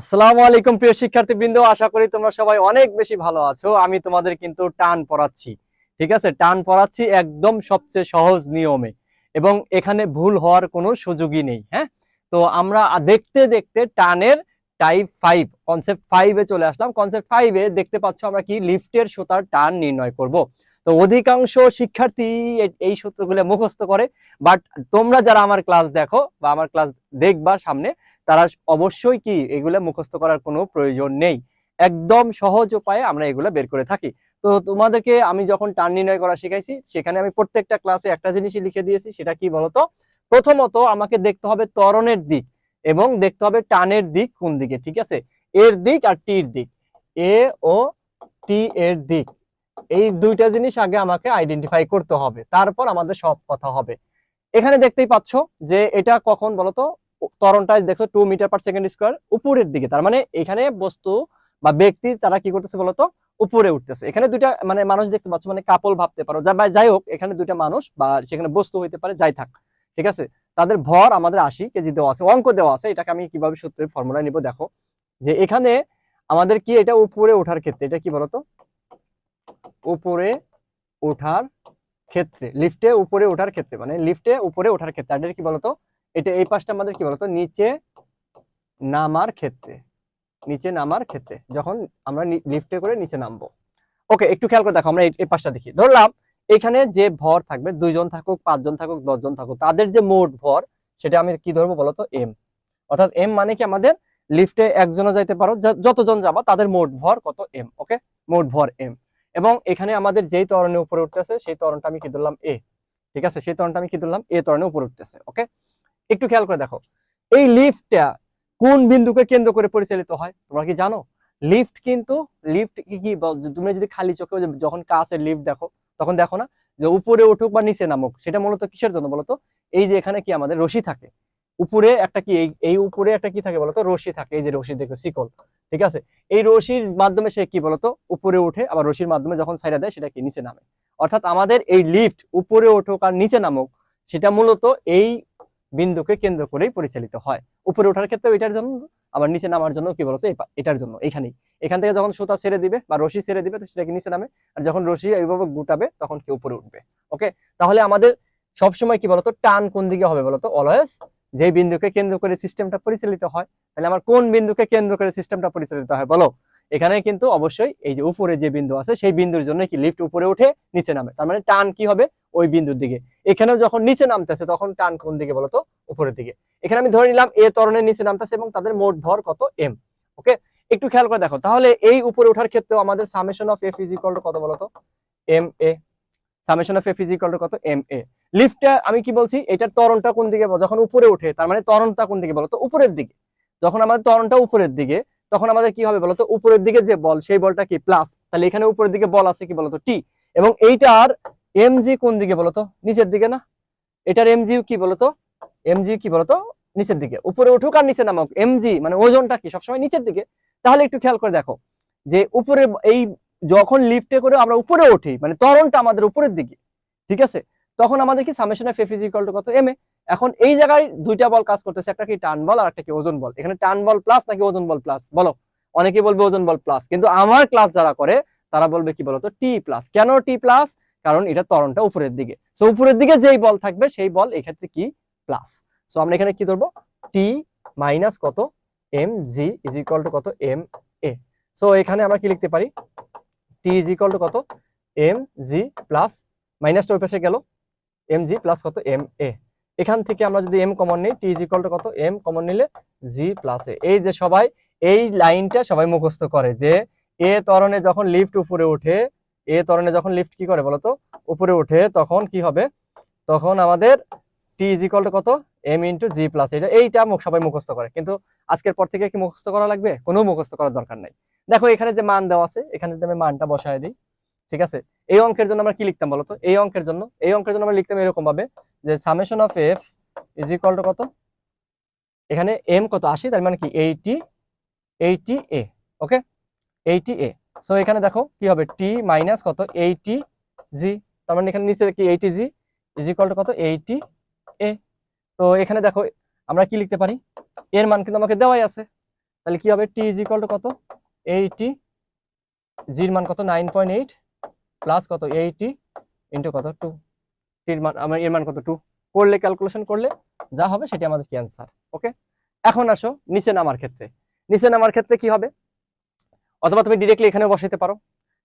আসসালামু আলাইকুম প্রিয় শিক্ষার্থীবৃন্দ, আশা করি তোমরা সবাই অনেক বেশি ভালো আছো। আমি তোমাদের কিন্তু টান পড়াচ্ছি, ঠিক আছে? টান পড়াচ্ছি একদম সবচেয়ে সহজ নিয়মে এবং এখানে ভুল হওয়ার কোনো সুযোগই নেই হ্যাঁ? তো আমরা দেখতে দেখতে টানের টাইপ ফাইভ কনসেপ্ট ফাইভে চলে আসলাম। কনসেপ্ট ফাইভে দেখতে পাচ্ছ আমরা কি লিফটের সুতার টান নির্ণয় করব। তো অধিকাংশ শিক্ষার্থী এই সূত্রগুলো মুখস্থ করে। বাট তোমরা যারা আমার ক্লাস দেখো বা আমার ক্লাস দেখবা সামনে, তারা অবশ্যই কি এগুলো মুখস্থ করার কোনো প্রয়োজন নেই। একদম সহজ উপায়ে আমরা এগুলো বের করে থাকি। তো তোমাদেরকে আমি যখন টান নির্ণয় করা শিখাইছি, সেখানে আমি প্রত্যেকটা ক্লাসে একটা জিনিসই লিখে দিয়েছি, সেটা কি বলতো? প্রথমত আমাকে দেখতে হবে ত্বরণের দিক এবং দেখতে হবে টানের দিক কোন দিকে, ঠিক আছে? এর দিক আর টির দিক। এ, ও, টি এর দিক। এই দুইটা জিনিস আগে আমাকে আইডেন্টিফাই করতে হবে। তারপর আমাদের সব কথা হবে। এখানে দেখতেই পাচ্ছ যে এটা কখন বলতো? ত্বরণটা দেখছ two metre per second square উপরের দিকে। তার মানে এখানে বস্তু বা ব্যক্তি তারা কি করতেছে বলতো? উপরে উঠতেছে। এখানে দুইটা মানে মানুষ দেখতে পাচ্ছ মানে কাপল ভাবতে পারো। যা যাই হোক, এখানে দুইটা মানুষ বা সেখানে বস্তু হইতে পারে, যাই থাক। ঠিক আছে? তাদের ভর আমাদের আশি কেজি দেওয়া আছে, অঙ্ক দেওয়া আছে। এটাকে আমি কীভাবে সূত্রের ফর্মুলা নিব দেখো। যে এখানে আমাদের কি এটা উপরে ওঠার ক্ষেত্রে, এটা কি বলতো? উপরে ওঠার ক্ষেত্রে লিফটে উপরে ওঠার ক্ষেত্রে মানে লিফটে উপরে ওঠার ক্ষেত্রে আর কি বলতো? এটা এই পাশটা আমাদের কি বলতো? নিচে নামার ক্ষেত্রে, নিচে নামার ক্ষেত্রে, যখন আমরা লিফটে করে নিচে নামবো। ওকে একটু খেয়াল করে দেখো, আমরা এই পাশটা দেখি। ধরলাম, এখানে যে ভর থাকবে, দুইজন থাকুক, পাঁচজন থাকুক, দশজন থাকুক, তাদের যে মোট ভর, সেটা আমি কি ধরবো বলতো? এম অর্থাৎ এম মানে কি আমাদের? লিফটে একজনও যাইতে পারো যতজন যাবা, তাদের মোট ভর কত? এম ওকে মোট ভর এম এবং এখানে আমাদের যেই ত্বরণে উপরে উঠতেছে, সেই ত্বরণটা আমি কি ধরলাম এ ঠিক আছে? সেই ত্বরণটা আমি কি ধরলাম? এ ত্বরণে উপরে উঠতেছে ওকে একটু খেয়াল করে দেখো, এই লিফটটা কোন বিন্দুকে কেন্দ্র করে পরিচালিত হয়? তোমরা কি জানো? লিফট কিন্তু, লিফট কি কি তুমি যদি খালি চোখে যখন কাছের লিফট দেখো, তখন দেখো না যে উপরে উঠুক বা নিচে নামুক, সেটা মূলত কিসের জন্য বলতো? এই যে এখানে কি আমাদের রশি থাকে, উপরে একটা কি, এই উপরে একটা কি থাকে বলতো? রশি থাকে, এই যে রশি দেখো, শিকল ঠিক আছে? এই রশির মাধ্যমে সে কি বলতো? উপরে উঠে আবার রশির মাধ্যমে যখন সাইডা দেয় সেটা কি নিচে নামে। অর্থাৎ আমাদের এই লিফট উপরে উঠুক আর নিচে নামুক, সেটা মূলত এই বিন্দুকে কেন্দ্র করেই পরিচালিত হয়। উপরে ওঠার ক্ষেত্রে এটার জন্য, আবার নিচে নামার জন্য কি বলতো? এটার জন্য, এখানেই। এখান থেকে যখন সুতা ছেড়ে দিবে বা রশি ছেড়ে দিবে সেটা কি নিচে নামে, আর যখন রশি এইভাবে গুটাবে, তখন কি উপরে উঠবে। ওকে? তাহলে আমাদের সবসময় কি বলতো? টান কোন দিকে হবে বলতো? অলওয়েজ যে বিন্দুকে কেন্দ্র করে সিস্টেমটা পরিচালিত হয়, তাহলে আমার কোন বিন্দুকে কেন্দ্র করে সিস্টেমটা পরিচালিত হয় বলো? এখানে কিন্তু অবশ্যই এই যে উপরে যে বিন্দু আছে, সেই বিন্দুর জন্য কি লিফট উপরে উঠে নিচে নামে। তার মানে টান কি হবে? ওই বিন্দুর দিকে। এখানেও যখন নিচে নামতেছে, তখন টান কোন দিকে বলতো উপরের দিকে। এখানে আমি ধরে নিলাম এ তরণের নিচে নামতেছে এবং তাদের মোট ভর কত? এম ওকে একটু খেয়াল করে দেখো। তাহলে এই উপরে ওঠার ক্ষেত্রেও আমাদের summation of F is equal to কত বলতো M A summation of equal to কত? এম এ লিফটটা আমি কি বলছি? এটার ত্বরণটা কোন দিকে যখন উপরে ওঠে, তার মানে তরণটা কোন দিকে বলতো? উপরের দিকে। যখন আমাদের তরণটা উপরের দিকে, তখন আমাদের কি হবে বলতো? উপরের দিকে যে বল, সেই বলটা কি? প্লাস তাহলে এখানে উপরের দিকে বল আছে কি বলতো? টি এবং এইটার এম জি কোন দিকে বলতো? নিচের দিকে না? এটার এমজি কি বলতো? এমজি কি বলতো? নিচের দিকে। উপরে উঠুক আর নিচে নামুক। এমজি মানে ওজনটা কি? সবসময় নিচের দিকে। তাহলে একটু খেয়াল করে দেখো যে উপরে এই যখন লিফটে করে আমরা উপরে উঠি মানে ত্বরণটা আমাদের উপরের দিকে, ঠিক আছে? তখন আমাদের কি summation of F is to কত? এম এ এখন এই জায়গায় দুইটা বল কাজ করতেছে, একটা কি টান বল আর একটা কি ওজন বল। এখানে টান বল প্লাস নাকি ওজন বল প্লাস বলো। অনেকেই বলবে ওজন বল প্লাস কিন্তু আমার ক্লাস যারা করে, তারা বলবে কি বলতো? টি প্লাস কেন টি প্লাস কারণ এটা তরণটা উপরের দিকে। সো উপরের দিকে যেই বল থাকবে, সেই বল এক্ষেত্রে কি? প্লাস সো আমরা এখানে কি ধরবো? টি মাইনাস কত? M G is equal to কত? এম এ সো এখানে আমরা কি লিখতে পারি? টি ইজ ইকুয়াল টু কত? এম জি প্লাস মাইনাসটা ওই পাশে গেল। এম জি প্লাস কত? এম এ এখান থেকে আমরা যদি এম কমন নিই টি ইজ ইকুয়াল টু কত? এম কমন নিলে জি প্লাস এ এই যে সবাই, এই লাইনটা সবাই মুখস্থ করে যে এ ত্বরণে যখন লিফট উপরে ওঠে, এ ত্বরণে যখন লিফট কি করে বলতো? উপরে ওঠে, তখন কি হবে? তখন আমাদের টি ইজ ইকুয়াল টু কত? এম ইন্টু জি প্লাস এটা এইটা সবাই মুখস্থ করে। কিন্তু আজকের পর থেকে কি মুখস্থ করা লাগবে? কোনো মুখস্থ করার দরকার নাই। দেখো, এখানে যে মান দেওয়া আছে, এখানে যদি আমি মানটা বসায় দিই, ঠিক আছে? এই অঙ্কের জন্য আমরা কি লিখতাম বলতো? এই অঙ্কের জন্য, এই অঙ্কের জন্য আমরা লিখতাম এরকম ভাবে যে summation of F is equal to কত? এখানে এম কত? আসি তার মানে কি? এইটি এইটি এ ওকে এইটি এ সো এখানে দেখো কি হবে? টি মাইনাস কত? এইটি জি তার মানে এখানে নিচে কি? Eighty G is equal to কত? এইটি এ তো এখানে দেখো, আমরা কি লিখতে পারি? এর মান কিন্তু আমাকে দেওয়াই আছে। তাহলে কি হবে? টি ইজ ইকুয়াল টু কত? এইটি, জির মান কত? নাইন পয়েন্ট এইট, প্লাস কত? এইটি ইন্টু কত? টু। টির মান, আমার এর মান কত? টু। করলে, ক্যালকুলেশন করলে যা হবে সেটি আমাদের কি অ্যান্সার, ওকে? এখন আসো নিচে নামার ক্ষেত্রে। নিচে নামার ক্ষেত্রে কি হবে? অথবা তুমি ডিরেক্টলি এখানে বসাইতে পারো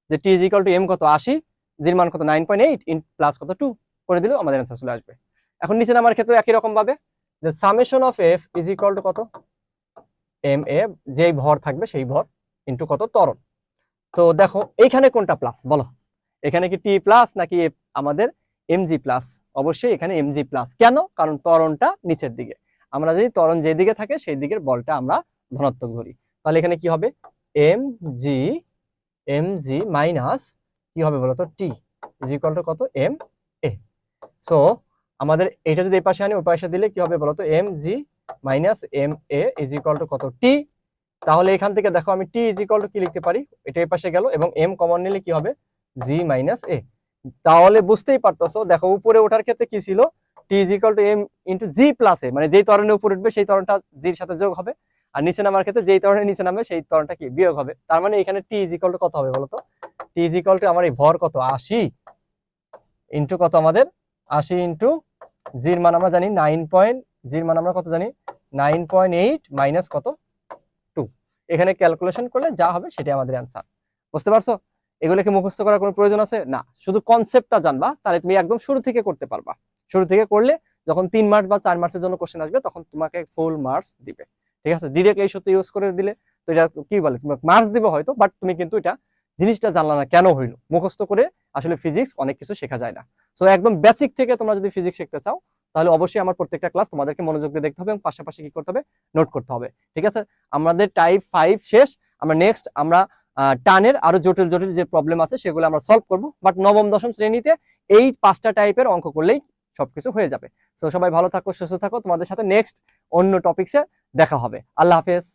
যে T is equal to M কত? আশি, জির মান কত? Nine point eight in plus কত? টু। করে দিলেও আমাদের অ্যান্সার চলে আসবে। এখন নিচে নামার ক্ষেত্রে একই রকম ভাবে যে summation of F is equal to কত? এম এ যেই ভর থাকবে সেই ভর ইন্টু কত? ত্বরণ। তো দেখো, এইখানে কোনটা প্লাস বলো। এখানে কি টি প্লাস নাকি? আমাদের এমজি প্লাস অবশ্যই এখানে এমজি প্লাস কেন? কারণ তরণটা নিচের দিকে। আমরা যদি ত্বরণ যেদিকে থাকে, সেই দিকের বলটা আমরা ধনাত্মক ধরি। তাহলে এখানে কি হবে? M G M G minus কি হবে বলতো? টি টু কত? এম এ সো আমাদের এটা যদি এই পাশে আনি ওই পাশে দিলে কি হবে বলতো? M G minus M A is to কত? টি তাহলে এখান থেকে দেখো আমি টি ইজ ইকুয়াল টু কি লিখতে পারি? এটা এই পাশে গেল এবং এম কমন নিলে কি হবে? জি মাইনাস এ তাহলে বুঝতেই পারতেছো, দেখো উপরে ওঠার ক্ষেত্রে কি ছিল? T is equal to M into G plus A মানে যেই ত্বরণে উপরে উঠবে সেই ত্বরণটা জির সাথে যোগ হবে। আর নিচে নামার ক্ষেত্রে যেই ত্বরণে নিচে নামবে সেই ত্বরণটা কি? বিয়োগ হবে। তার মানে এখানে টি ইজ ইকুয়াল টু কত হবে বলতো? টি ইজ ইকুয়াল টু আমার এই ভর কত? আশি। ইন্টু কত আমাদের? আশি ইন্টু জির মান আমরা জানি নাইন পয়েন্ট জির মান আমরা কত জানি? নাইন পয়েন্ট এইট মাইনাস কত? এখানে ক্যালকুলেশন করলে যা হবে সেটাই আমাদের অ্যান্সার বুঝতে পারছ? এগুলোকে মুখস্থ করার কোনো প্রয়োজন আছে? না। শুধু কনসেপ্টটা জানবা, তাহলে তুমি একদম শুরু থেকে করতে পারবা। শুরু থেকে করলে যখন তিন মার্চ বা চার মার্চের জন্য কোশ্চেন আসবে, তখন তোমাকে ফুল মার্কস দিবে। ঠিক আছে? ডিরেক্ট এই সত্যি ইউজ করে দিলে তো এটা কি বলে? তোমাকে মার্কস দিবে হয়তো বাট তুমি কিন্তু এটা জিনিসটা জানলা না, কেন হইল? মুখস্থ করে আসলে ফিজিক্স অনেক কিছু শেখা যায় না। সো একদম বেসিক থেকে তোমরা যদি ফিজিক্স শিখতে চাও তাহলে অবশ্যই আমার প্রত্যেকটা ক্লাস তোমাদেরকে মনোযোগ দিয়ে দেখতে হবে এবং পাশাপাশি কি করতে হবে? নোট করতে হবে। ঠিক আছে? আমাদের টাইপ ফাইভ শেষ। আমরা নেক্সট আমরা টানের আরও জটিল জটিল যে প্রবলেম আছে সেগুলো আমরা সলভ করব। বাট নবম, দশম শ্রেণীতে এই পাঁচটা টাইপের অঙ্ক করলেই সবকিছু হয়ে যাবে। সো সবাই ভালো থাকো, সুস্থ থাকো। তোমাদের সাথে নেক্সট অন্য টপিকসে দেখা হবে। আল্লাহ হাফেজ।